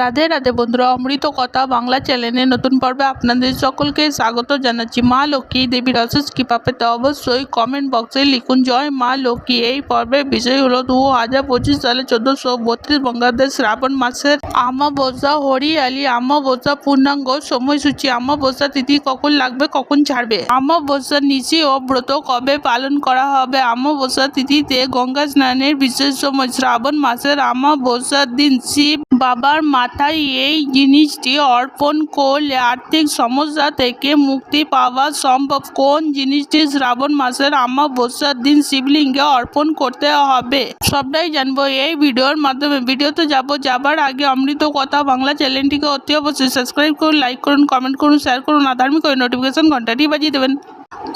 রাধে রাধে বন্ধুরা, অমৃত কথা বাংলা চ্যানেলে নতুন পর্বে আপনাদের সকলকে স্বাগত জানাচ্ছি। মা লক্ষ্মী দেবীর অশেষ কৃপা পেতে অবশ্যই কমেন্ট বক্সে লিখুন, জয় মা লক্ষ্মী। এই পর্বের বিষয় হলো দু হাজার পঁচিশ সালে চোদ্দশো বত্রিশ বঙ্গাব্দের শ্রাবণ মাসের আমাবস্যা হরিয়ালি আমাবস্যা পূর্ণাঙ্গ সময়সূচি। আমাবস্যা তিথি কখন লাগবে, কখন ছাড়বে? আমাবস্যা নিশি ও ব্রত কবে পালন করা হবে? আমাবস্যা তিথিতে গঙ্গা স্নানের বিশেষ সময়, শ্রাবণ মাসের আমাবস্যার দিন শিব বাবার মাথায় এই জিনিসটি অর্পণ করলে আর্থিক সমস্যা থেকে মুক্তি পাওয়া সম্ভব। কোন জিনিসটি শ্রাবণ মাসের আমাবস্যার দিন শিবলিঙ্গে অর্পণ করতে হবে? সবটাই জানব এই ভিডিওর মাধ্যমে। ভিডিওতে যাব যাবার আগে অমৃত কথা বাংলা চ্যানেলটিকে অতি অবশ্যই সাবস্ক্রাইব করুন লাইক করুন কমেন্ট করুন শেয়ার করুন আধার্মিক করে নোটিফিকেশন ঘন্টাটি বাজিয়ে দেবেন।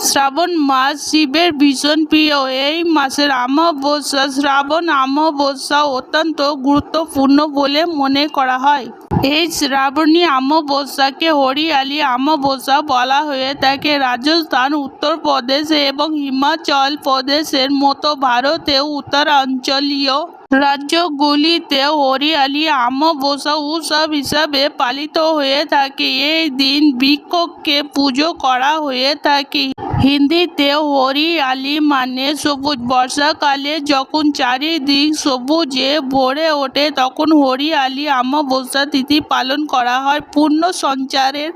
শ্রাবণ মাস শিবের ভীষণ প্রিয়। এই মাসের অমাবস্যা, শ্রাবণ অমাবস্যা অত্যন্ত গুরুত্বপূর্ণ বলে মনে করা হয়। এই শ্রাবণী অমাবস্যাকে হরিয়ালি অমাবস্যা বলা হয়ে থাকে। রাজস্থান, উত্তরপ্রদেশ এবং হিমাচল প্রদেশের মতো ভারতের উত্তরাঞ্চলীয় রাজ্যগুলিতে হরিয়ালি অমাবস্যা উৎসব হিসাবে পালিত হয়ে থাকে। এই দিন বৃক্ষকে পুজো করা হয়ে থাকে। হিন্দিতে হরিয়ালি মানে সবুজ। বর্ষাকালে যখন চারিদিক সবুজে ভরে ওঠে, তখন হরিয়ালি অমাবস্যা তিথি পালন করা হয়। পূর্ণ সঞ্চারের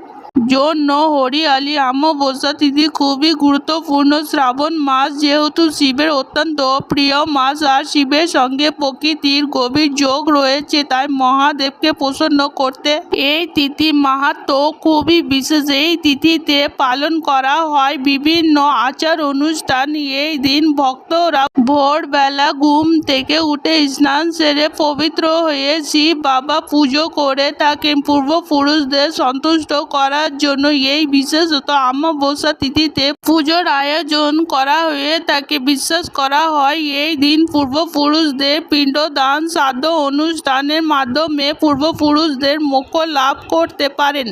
জন্য হরিয়ালি অমাবস্যা তিথি খুবই গুরুত্বপূর্ণ। শ্রাবণ মাস যেহেতু শিবের অত্যন্ত প্রিয় মাস, আর শিবের সঙ্গে প্রকৃতির গভীর যোগ রয়েছে, তাই মহাদেবকে প্রসন্ন করতে এই তিথি মাহাত্ম খুবই বিশেষ। এই তিথিতে পালন করা হয় বিভিন্ন আচার অনুষ্ঠান। এই দিন ভক্তরা ভোরবেলা ঘুম থেকে উঠে স্নান সেরে পবিত্র হয়ে শিব বাবা পুজো করে থাকেন পূর্বপুরুষদের সন্তুষ্ট করার জন্য এই বিশেষত অমাবস্যা তিথিতে পুজোর আয়োজন করা হয়ে তাকে বিশ্বাস করা হয়, এই দিন পূর্বপুরুষদের পিণ্ডদান শ্রাদ্ধ অনুষ্ঠানের মাধ্যমে পূর্বপুরুষদের মোক্ষ লাভ করতে পারেন।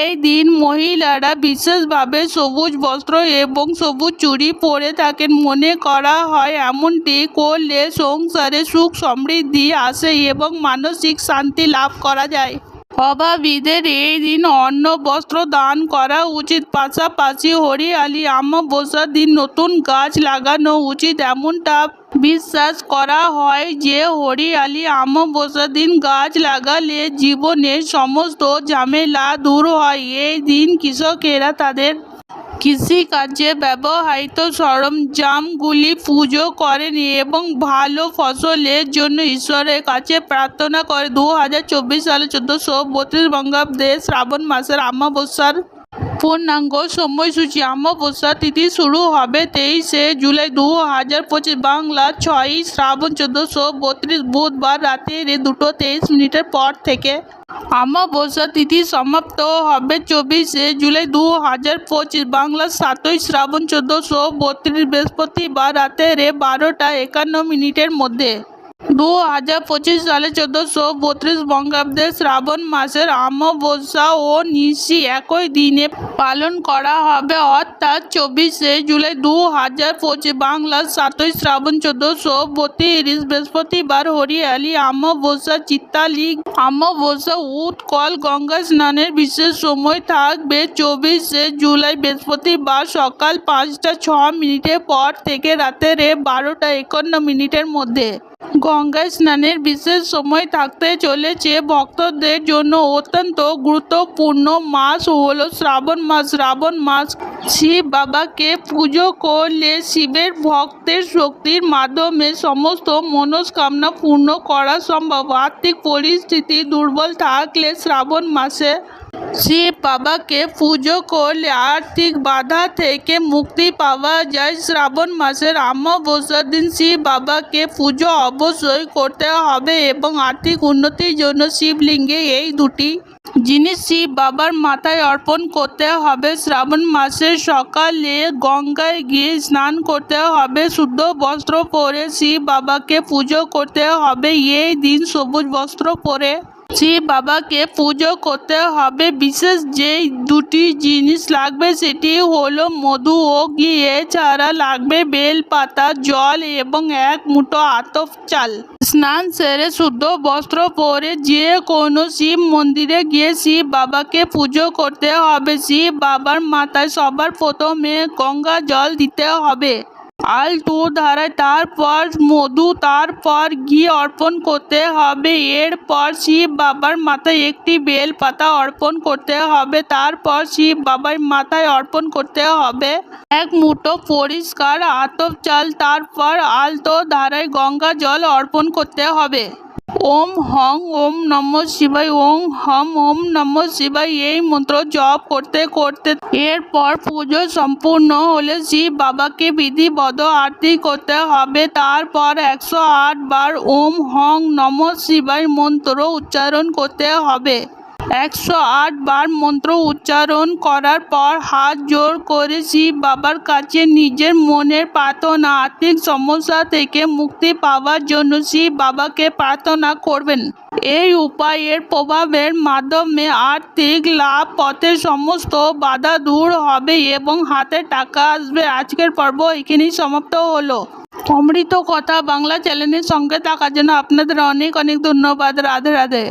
এই দিন মহিলারা বিশেষভাবে সবুজ বস্ত্র এবং সবুজ চুড়ি পরে থাকেন। মনে করা হয় এমনটি করলে সংসারে সুখ সমৃদ্ধি আসে এবং মানসিক শান্তি লাভ করা যায়। অভাবীদের এই দিন অন্ন বস্ত্র দান করা উচিত। পাশাপাশি হরিয়ালি, অমাবস্যার দিন নতুন গাছ লাগানো উচিত। এমনটা বিশ্বাস করা হয় যে হরিয়ালি, অমাবস্যার দিন গাছ লাগালে জীবনের সমস্ত ঝামেলা দূর হয়। এই দিন কৃষকেরা তাদের কৃষিকাজে ব্যবহৃত সরঞ্জামগুলি পুজো করেন এবং ভালো ফসলের জন্য ঈশ্বরের কাছে প্রার্থনা করে। দু হাজার চব্বিশ সালে চোদ্দোশো বত্রিশ বঙ্গাব্দে শ্রাবণ মাসের অমাবস্যার পূর্ণাঙ্গ সময়সূচি অমাবস্যা তিথি শুরু হবে তেইশে জুলাই দু হাজার পঁচিশ বাংলা ছয়ই শ্রাবণ চোদ্দোশো বত্রিশ বুধবার রাতের দুটো তেইশ মিনিটের পর থেকে। অমাবস্যা তিথি সমাপ্ত হবে চব্বিশে জুলাই দু হাজার পঁচিশ বাংলা সাতই শ্রাবণ চোদ্দোশো বত্রিশ বৃহস্পতিবার রাতের বারোটা একান্ন মিনিটের মধ্যে। দু হাজার পঁচিশ সালে চোদ্দোশো বত্রিশ বঙ্গাব্দে শ্রাবণ মাসের অমাবস্যা ও নিশি একই দিনে পালন করা হবে। অর্থাৎ চব্বিশে জুলাই দু হাজার পঁচিশ বাংলার সাতই শ্রাবণ চোদ্দোশো বত্রিশ বৃহস্পতিবার হরিয়ালি অমাবস্যা চিত্তালি অমাবস্যা উৎকল গঙ্গা স্নানের বিশেষ সময় থাকবে। চব্বিশে জুলাই বৃহস্পতিবার সকাল পাঁচটা ছ মিনিটের পর থেকে রাতের বারোটা একান্ন মিনিটের মধ্যে। গঙ্গা স্নানের বিশেষ সময় থাকতে চলেছে ভক্তদের জন্য অত্যন্ত গুরুত্বপূর্ণ মাস হলো শ্রাবণ মাস। শ্রাবণ মাস শিব বাবাকে পুজো করলে শিবের ভক্তের শক্তির মাধ্যমে সমস্ত মনস্কামনা পূর্ণ করা সম্ভব। আর্থিক পরিস্থিতি দুর্বল থাকলে শ্রাবণ মাসে শিব বাবাকে পুজো করলে আর্থিক বাধা থেকে মুক্তি পাওয়া যায়। শ্রাবণ মাসের অমাবস্যার দিন শিব বাবাকে পুজো অবশ্যই করতে হবে এবং আর্থিক উন্নতির জন্য শিবলিঙ্গে এই দুটি জিনিস শিব বাবার মাথায় অর্পণ করতে হবে। শ্রাবণ মাসের সকালে গঙ্গায় গিয়ে স্নান করতে হবে। শুদ্ধ বস্ত্র পরে শিব বাবাকে পুজো করতে হবে। এই দিন সবুজ বস্ত্র পরে শিব বাবাকে পুজো করতে হবে। বিশেষ যেই দুটি জিনিস লাগবে সেটি হলো মধু ও ঘি। এছাড়া লাগবে বেলপাতা জল এবং এক মুঠো আতপ চাল। স্নান সেরে শুদ্ধ বস্ত্র পরে যে কোনো শিব মন্দিরে গিয়ে শিব বাবাকে পুজো করতে হবে। শিব বাবার মাথায় সবার প্রথমে গঙ্গা জল দিতে হবে। আলতু ধারায় তারপর মধু, তারপর ঘি অর্পণ করতে হবে। এরপর শিব বাবার মাথায় একটি বেল পাতা অর্পণ করতে হবে। তারপর শিব বাবার মাথায় অর্পণ করতে হবে। এক মুঠো পরিষ্কার আতপ চাল, তারপর আলতো ধারায় গঙ্গা জল অর্পণ করতে হবে। ওম হং ওম নম শিবাই ওম হম ওম নম শিবাই এই মন্ত্র জপ করতে করতে। এরপর পুজো সম্পূর্ণ হলে শিব বাবাকে বিধিবদ্ধ আরতি করতে হবে। তারপর একশো আট বার ওম হং নম শিবাই মন্ত্র উচ্চারণ করতে হবে। একশো আট বার মন্ত্র উচ্চারণ করার পর হাত জোর করে শিব বাবার কাছে নিজের মনের প্রার্থনা আর্থিক সমস্যা থেকে মুক্তি পাওয়ার জন্য শিব বাবাকে প্রার্থনা করবেন। এই উপায়ের প্রভাবের মাধ্যমে আর্থিক লাভ পথে সমস্ত বাধা দূর হবে এবং হাতে টাকা আসবে। আজকের পর্ব এখানেই সমাপ্ত হলো। অমৃত কথা বাংলা চ্যানেলের সঙ্গে থাকার জন্য আপনাদের অনেক অনেক ধন্যবাদ। রাধে রাধে।